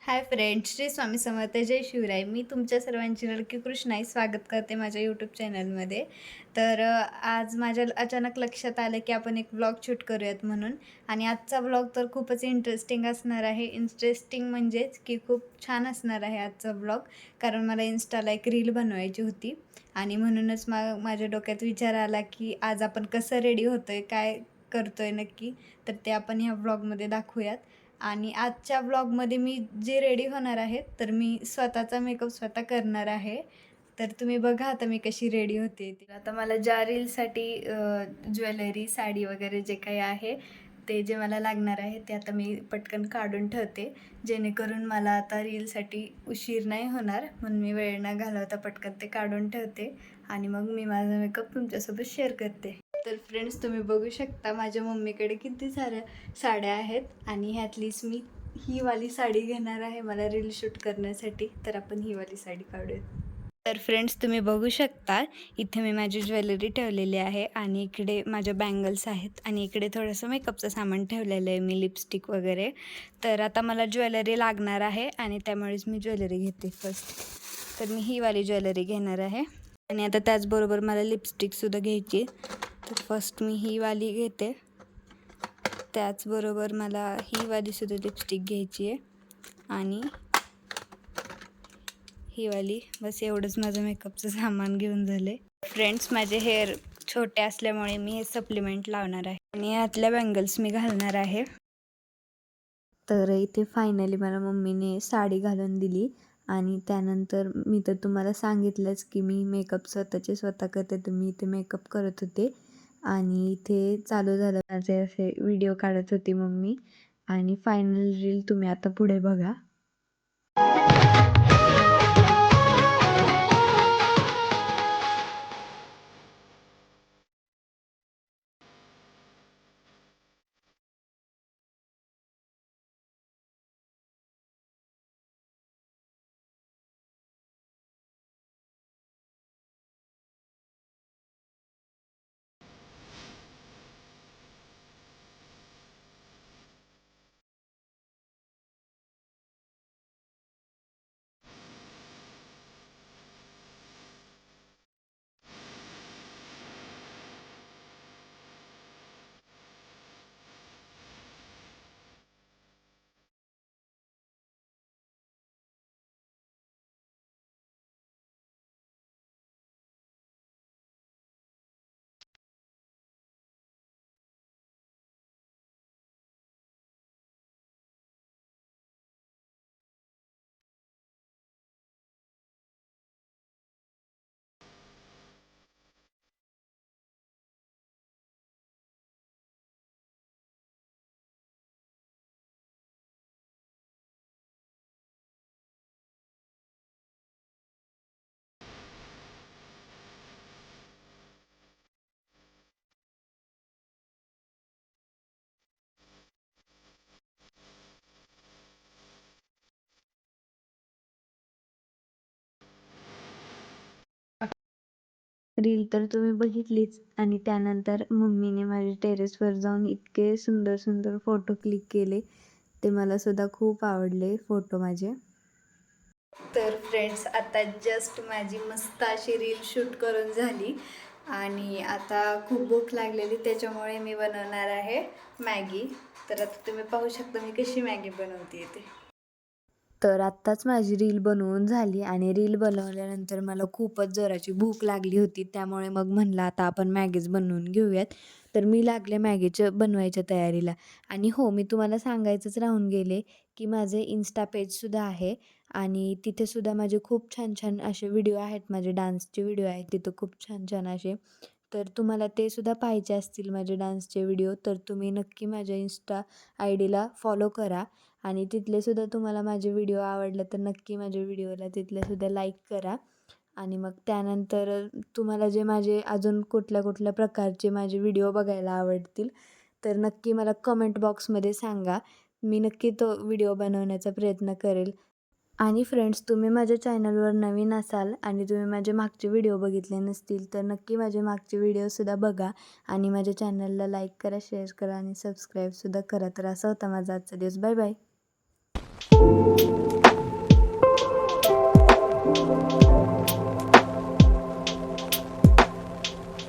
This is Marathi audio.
हाय फ्रेंड श्री स्वामी समर्थ जय शिवराय. मी तुमच्या सर्वांची लडकी कृष्णाई स्वागत करते माझ्या यूट्यूब चॅनलमध्ये तर आज माझ्या अचानक लक्षात आलं की आपण एक ब्लॉग शूट करूयात म्हणून. आणि आजचा ब्लॉग तर खूपच इंटरेस्टिंग असणार आहे. इंटरेस्टिंग म्हणजेच की खूप छान असणार आहे आजचा ब्लॉग कारण मला इन्स्टाला एक रील बनवायची होती. आणि म्हणूनच मा माझ्या डोक्यात विचार आला की आज आपण कसं रेडी होतो आहे काय करतो आहे नक्की तर ते आपण ह्या ब्लॉगमध्ये दाखवूयात. आणि आजच्या ब्लॉगमध्ये मी जे रेडी होणार आहे तर मी स्वतःचा मेकअप स्वतः करणार आहे. तर तुम्ही बघा आता मी कशी रेडी होते. ती आता मला ज्या रीलसाठी ज्वेलरी साडी वगैरे जे काही आहे ते जे मला लागणार आहे ते आता मी पटकन काढून ठेवते. जेणेकरून मला आता रीलसाठी उशीर नाही होणार म्हणून मी वेळ न घालवता पटकन ते काढून ठेवते. आणि मग मी माझा मेकअप तुमच्यासोबत शेअर करते. तर फ्रेंड्स तुम्ही बघू शकता माझ्या मम्मीकडे किती साऱ्या साड्या आहेत आणि ह्यातलीच मी ही वाली साडी घेणार आहे मला रील शूट करण्यासाठी. तर आपण ही वाली साडी काढूयात. तर फ्रेंड्स तुम्ही बघू शकता इथे मी माझी ज्वेलरी ठेवलेली आहे आणि इकडे माझ्या बँगल्स आहेत आणि इकडे थोडंसं मेकअपचं सामान ठेवलेलं आहे मी लिपस्टिक वगैरे. तर आता मला ज्वेलरी लागणार आहे आणि त्यामुळेच मी ज्वेलरी घेते फर्स्ट तर मी ही वाली ज्वेलरी घेणार आहे. आणि आता त्याचबरोबर मला लिपस्टिकसुद्धा घ्यायची तर फर्स्ट मी ही वाली घेते. त्याचबरोबर मला ही वालीसुद्धा लिपस्टिक घ्यायची आहे. आणि ही वाली बस एवढंच माझं मेकअपचं सामान घेऊन झाले फ्रेंड्स माझे हेअर छोटे असल्यामुळे मी हे सप्लिमेंट लावणार आहे. आणि यातल्या बँगल्स मी घालणार आहे. तर इथे फायनली मला मम्मीने साडी घालून दिली. आणि त्यानंतर मी तर तुम्हाला सांगितलंच की मी मेकअप स्वतःचे स्वतः करते तर मी इथे मेकअप करत होते. आणि इथे चालू झालं. माझे असे व्हिडिओ काढत होती मम्मी. आणि फायनल रील तुम्ही आता पुढे बघा. रील तर तुम्ही बघितलीच. आणि त्यानंतर मम्मीने माझ्या टेरेसवर जाऊन इतके सुंदर सुंदर फोटो क्लिक केले. ते मला सुद्धा खूप आवडले फोटो माझे. तर फ्रेंड्स आता जस्ट माझी मस्त अशी रील शूट करून झाली. आणि आता खूप भूक लागलेली त्याच्यामुळे मी बनवणार आहे मॅगी. तर आता तुम्ही पाहू शकता मी कशी मॅगी बनवते ते तर आत्ताच माझी रील बनवून झाली आणि रील बनवल्यानंतर मला खूपच जोराची भूक लागली होती. त्यामुळे मग म्हणलं आता आपण मॅगीज बनवून घेऊयात. तर मी लागले मॅगीच्या बनवायच्या तयारीला. आणि हो मी तुम्हाला सांगायचंच राहून गेले की माझे इन्स्टा पेजसुद्धा आहे आणि तिथेसुद्धा माझे खूप छान छान असे व्हिडिओ आहेत. माझे डान्सचे व्हिडिओ आहेत तिथं खूप छान छान असे. तर तुम्हाला ते सुद्धा पाहिजे असतील माझे डान्सचे व्हिडिओ तर तुम्ही नक्की माझ्या इन्स्टा आय डीला फॉलो करा. आणि तिथलेसुद्धा तुम्हाला माझे व्हिडिओ आवडले तर नक्की माझ्या व्हिडिओला तिथलेसुद्धा लाईक करा. आणि मग त्यानंतर तुम्हाला जे माझे अजून कुठल्या कुठल्या प्रकारचे माझे व्हिडिओ बघायला आवडतील तर नक्की मला कमेंट बॉक्समध्ये सांगा. मी नक्की तो व्हिडिओ बनवण्याचा प्रयत्न करेल. आणि फ्रेंड्स तुम्ही माझ्या चॅनलवर नवीन असाल आणि तुम्ही माझे मागचे व्हिडिओ बघितले नसतील तर नक्की माझे मागचे व्हिडिओसुद्धा बघा. आणि माझ्या चॅनलला लाईक करा शेअर करा आणि सबस्क्राईबसुद्धा करा. तर असा होता माझा आजचा दिवस. Bye bye thank you